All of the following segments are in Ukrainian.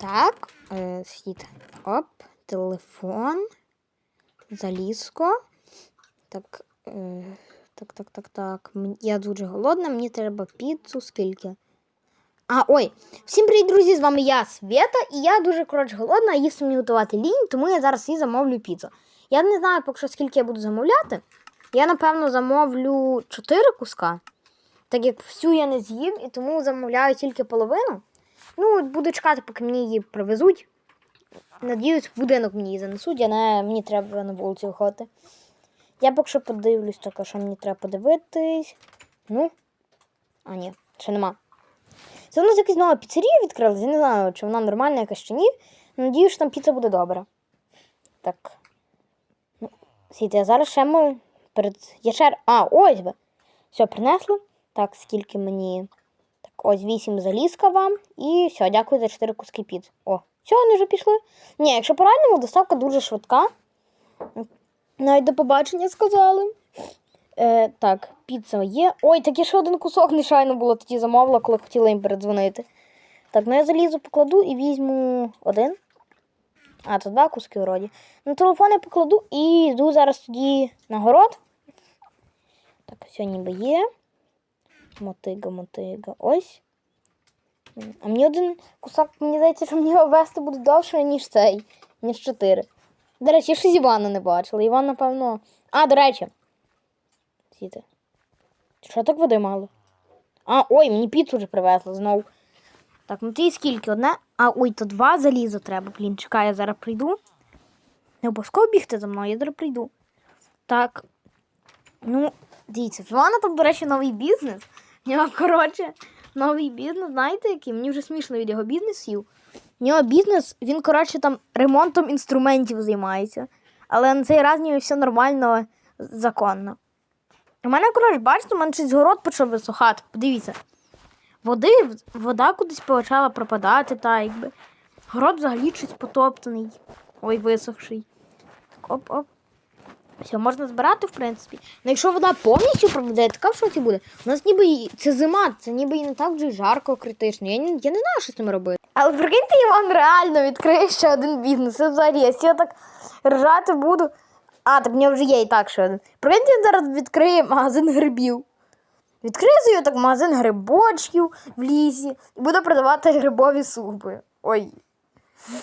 Так, е, світ. Оп, телефон, залізко. Так, е, так, так, так, так. Я дуже голодна, мені треба піцу. Скільки? А, ой, всім привіт, друзі! З вами я, Свята, і я дуже коротше голодна, їсти мені готувати лінь, тому я зараз і замовлю піцу. Я не знаю поки що, скільки я буду замовляти. Я, напевно, замовлю 4 куска, так як всю я не з'їм, і тому замовляю тільки половину. Ну, буду чекати, поки мені її привезуть. Надіюсь, в будинок мені її занесуть, а не мені треба на вулицю виходити. Я поки що подивлюсь, таке, що мені треба подивитись. Ну. А, ні, ще нема. Це у нас якась нова піцерія відкрилась. Я не знаю, чи вона нормальна якась чи ні. Надіюсь, що там піца буде добра. Так. Ну, сійте, я зараз ще ми перед. Я ще... А, ось ви. Все, принесли. Так, скільки мені. Ось 8 залізка вам. І все, дякую за 4 куски піц. О, все, вони вже пішли. Ні, якщо по-реальному, доставка дуже швидка. Навіть до побачення сказали. Е, так, піца є. Ой, так я ще один кусок нечайно було тоді замовила, коли хотіла їм передзвонити. Так, ну я залізу покладу і візьму один. А, то два куски вроді. На телефон я покладу і йду зараз тоді на город. Так, все ніби є. Мотига, мотига. Ось. А мені один кусок, мені здається, що мені вести буде довше, ніж цей, ніж чотири. До речі, я з Івана не бачила. Іван, напевно. А, до речі. Сіти. Що так води мало? А, ой, мені піцу вже привезли знову. Так, ну ти скільки? Одне? А, ой, то два заліза треба. Блін, чекай, я зараз прийду. Не обов'язково бігти за мною, я зараз прийду. Так. Ну, дивіться, в Івана там, до речі, новий бізнес. Нього, коротше, новий бізнес, знаєте який? Мені вже смішно від його бізнесів. В нього бізнес, він, коротше, там ремонтом інструментів займається. Але на цей раз в нього все нормально, законно. У мене, коротше, бачите, у мене щось город почав висохати. Подивіться. Води, вода кудись почала пропадати, та якби. Город взагалі щось потоптаний. Ой, висохший. Оп-оп. Все, можна збирати, в принципі. Ну, якщо вода повністю пропаде, така в шоці буде. У нас ніби це зима, це ніби і не так вже жарко, критично. Я, я не знаю, що з ним робити. Але прикиньте, Іван реально відкриє ще один бізнес. Це взагалі, я так ржати буду. А, так в нього вже є і так ще один. Прикиньте, він зараз відкриє магазин грибів. Відкриє так магазин грибочків в лісі і буде продавати грибові супи. Ой.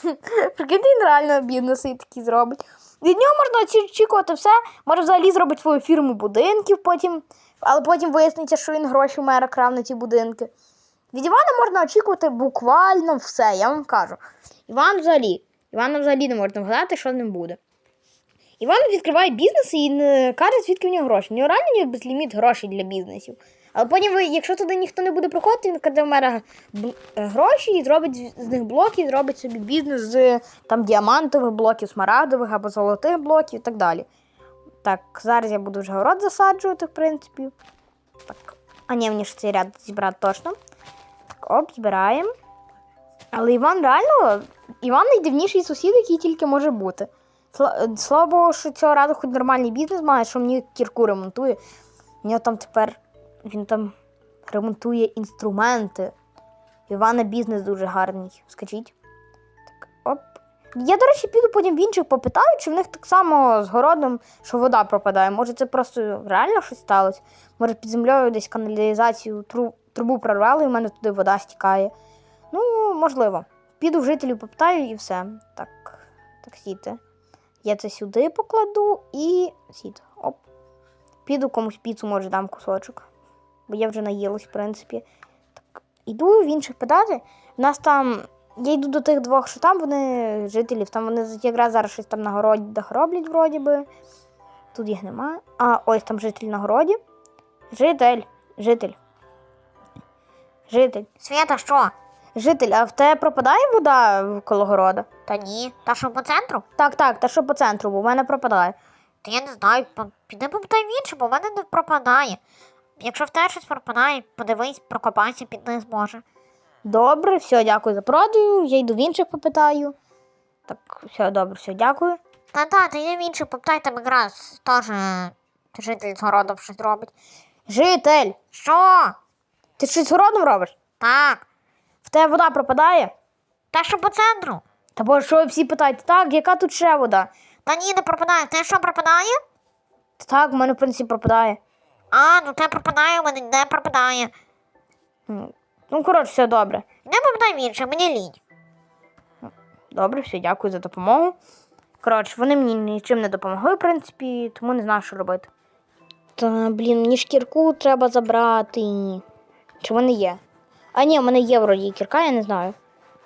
Прикиньте, він реально бізнеси такі зробить. Від нього можна очікувати все. Може взагалі зробити свою фірму будинків потім, але потім виясниться, що він гроші мера крав на ті будинки. Від Івана можна очікувати буквально все, я вам кажу. Іван взагалі. Івана взагалі не можна вгадати, що з ним буде. Іван відкриває бізнес і не каже, звідки в нього гроші. В нього реально безліміт грошей для бізнесів. Але потім, якщо туди ніхто не буде приходити, він кладе в мера е, гроші і зробить з них блоки, і зробить собі бізнес з там, діамантових блоків, смарагдових або золотих блоків і так далі. Так, зараз я буду вже город засаджувати, в принципі. Так. А ні, мені ж цей ряд зібрати точно. Так, оп, збираємо. Але Іван реально, Іван найдивніший сусід, який тільки може бути. Е, Слава Богу, що цього разу хоч нормальний бізнес має, що мені кірку ремонтує. У нього там тепер він там ремонтує інструменти. Івана бізнес дуже гарний. Скажіть. Так, оп. Я, до речі, піду потім в інших попитаю, чи в них так само з городом, що вода пропадає. Може, це просто реально щось сталося. Може, під землею десь каналізацію тру- трубу прорвали, і в мене туди вода стікає. Ну, можливо. Піду в жителів попитаю і все. Так, так сіте. Я це сюди покладу і сіт. Оп. Піду комусь піцу, може, дам кусочок. Бо я вже наїлась, в принципі. Так, іду в інших питати. У нас там. Я йду до тих двох, що там вони жителів, там вони якраз зараз щось там на городі роблять, вроді би. Тут їх немає. А, ось там житель на городі. Житель. Житель. Житель. Свята, що? Житель, а в тебе пропадає вода коло города? Та ні. Та що по центру? Так, так, та що по центру, бо в мене пропадає. Та я не знаю, піди попитай в інше, бо в мене не пропадає. Якщо в тебе щось пропадає, подивись, прокопайся під низ може. Добре, все, дякую за продаю. Я йду в інших попитаю. Так, все, добре, все, дякую. Та та, ти йди в інше, попитай там якраз теж е, житель з городом щось робить. Житель, Що? ти щось з городом робиш? Так. В тебе вода пропадає? Та що по центру? Та бо що ви всі питаєте, так, яка тут ще вода? Та ні, не пропадає. Те що пропадає? Так, в мене, в принципі, пропадає. А, ну те пропадає, у мене не пропадає. Ну, коротше, все добре. Не пропадає інше, мені лінь. Добре, все, дякую за допомогу. Коротше, вони мені нічим не допомогли, в принципі, тому не знаю, що робити. Та, блін, мені шкірку треба забрати. Чи вони є? А ні, в мене є вроді кірка, я не знаю.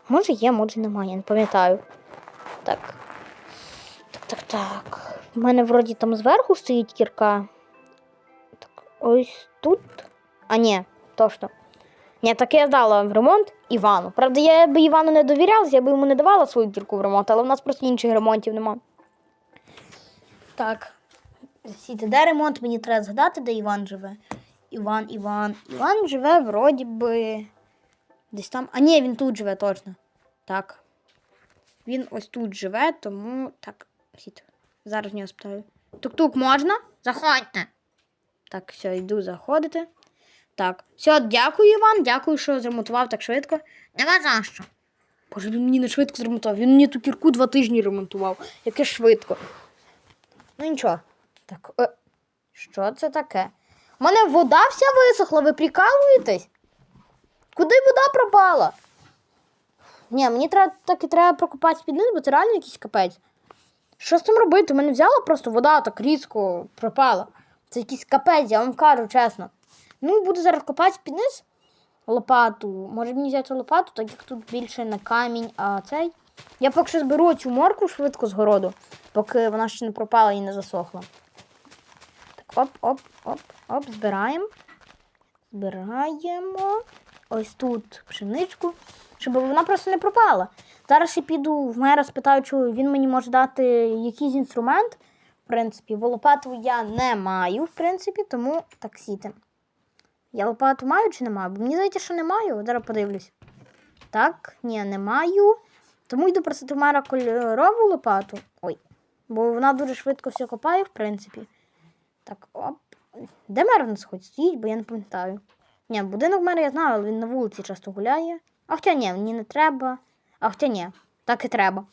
Може є, може немає, я не пам'ятаю. Так. Так, так, так. У мене вроді там зверху стоїть кірка. Так, ось тут. А ні, точно. Ні, так я здала в ремонт Івану. Правда, я би Івану не довірялася, я би йому не давала свою кірку в ремонт, але в нас просто інших ремонтів нема. Так. Сіти, де ремонт? Мені треба згадати, де Іван живе. Іван, Іван. Іван живе вроді би. Десь там. А ні, він тут живе точно. Так. Він ось тут живе, тому. Так, сіт. Зараз в нього спитаю. Тук-тук можна? Заходьте. Так, все, йду заходити. Так, все, дякую, Іван, дякую, що зремонтував так швидко. Нема за що. Боже, він мені не швидко зремонтував. Він мені ту кірку два тижні ремонтував. Яке швидко. Ну нічого. Так, е, що це таке? У мене вода вся висохла, ви прикалуєтесь? Куди вода пропала? Ні, мені треба так і треба прокопати під низ, бо це реально якийсь капець. Що з цим робити? У мене взяла просто вода так різко пропала. Це якийсь капець, я вам кажу чесно. Ну, буду зараз копати під низ лопату. Може мені взяти лопату, так як тут більше на камінь, а цей. Я поки що зберу цю морку швидко з городу, поки вона ще не пропала і не засохла. Так, оп, оп, оп, оп, збираємо. Збираємо ось тут пшеничку, щоб вона просто не пропала. Зараз я піду в мера, спитаю, чи він мені може дати якийсь інструмент. В принципі, бо лопату я не маю, в принципі, тому так сіти. Я лопату маю чи не маю? Бо мені здається, що не маю. Зараз подивлюсь. Так, ні, не маю. Тому йду просити в мера кольорову лопату. Ой. Бо вона дуже швидко все копає, в принципі. Так, оп. Де мер у нас хоч стоїть, бо я не пам'ятаю. Ні, будинок мера я знаю, але він на вулиці часто гуляє. А хоча ні, мені не треба. А хоча ні, так і треба.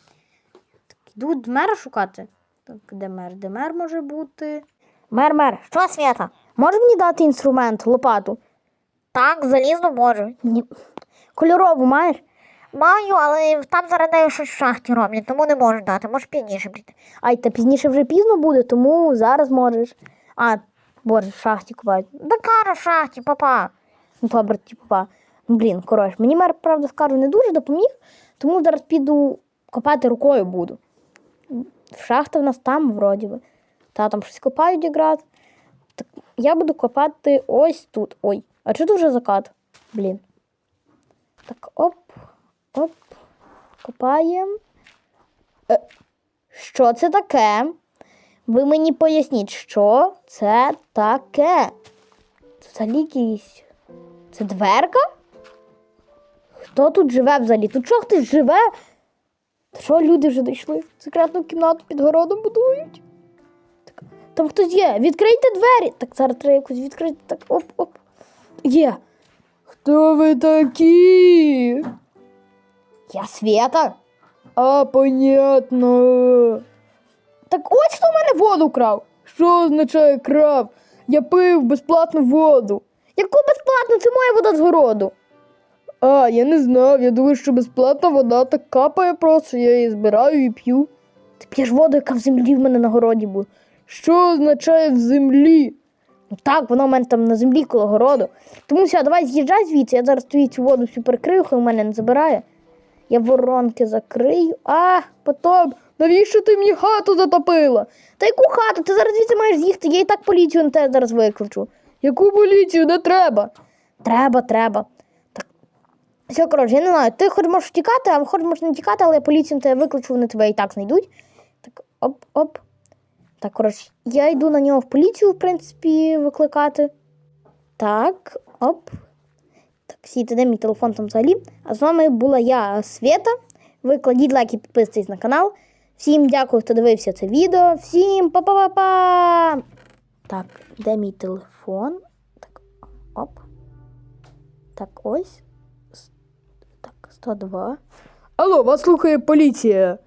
Так, йду мера шукати. Так, де мер? Де мер може бути? Мер, мер, Що, Свята? може мені дати інструмент, лопату? Так, залізно можу. Ні. Кольорову маєш? Маю, але там зараз нею щось в шахті роблять, тому не можу дати, може пізніше прийти. Ай, та пізніше вже пізно буде, тому зараз можеш. А, боже, в шахті купають. Да кажу в шахті, папа. Ну, добре, типу, па. Ну, блін, коротше, мені мер, правда, скажу, не дуже допоміг, тому зараз піду копати рукою буду. Шахта в нас там, вроді би. Та там щось копають якраз. Так, я буду копати ось тут. Ой, а чи тут вже закат? Блін. Так, оп, оп. Копаємо. Е, що це таке? Ви мені поясніть, що це таке? Це якийсь. Це дверка? Хто тут живе взагалі? Тут що хтось живе? Та що люди вже дійшли? Секретну кімнату під городом будують. Так, там хтось є. Відкрийте двері. Так, зараз треба якось відкрити. Так, оп-оп. Є. Хто ви такі? Я Света. А, понятно. Так ось хто в мене воду крав. Що означає крав? Я пив безплатну воду. Яку безплатну? Це моя вода з городу. А, я не знав. Я думаю, що безплатна вода так капає просто, я її збираю і п'ю. Ти п'єш воду, яка в землі в мене на городі була. Що означає в землі? Ну так, вона в мене там на землі коло городу. Тому все, давай з'їжджай звідси, я зараз тобі цю воду всю перекрию, хай у мене не забирає. Я воронки закрию. А, потім, навіщо ти мені хату затопила? Та яку хату? Ти зараз звідси маєш з'їхати, я і так поліцію на тебе зараз викличу. Яку поліцію? Не треба. Треба, треба. Так. Все, коротше, я не знаю, ти хоч можеш втікати, а хоч можеш не тікати, але я поліцію тебе викличу, вони тебе і так знайдуть. Так, оп-оп. Так, коротше, я йду на нього в поліцію, в принципі, викликати. Так, оп. Так, сійте, де мій телефон там взагалі. А з вами була я, Света. Ви кладіть лайк і підписуйтесь на канал. Всім дякую, хто дивився це відео. Всім па-па-па-па! Так, де мій телефон? Так, оп. Так, ось. Так, 102. Алло, вас слухає поліція.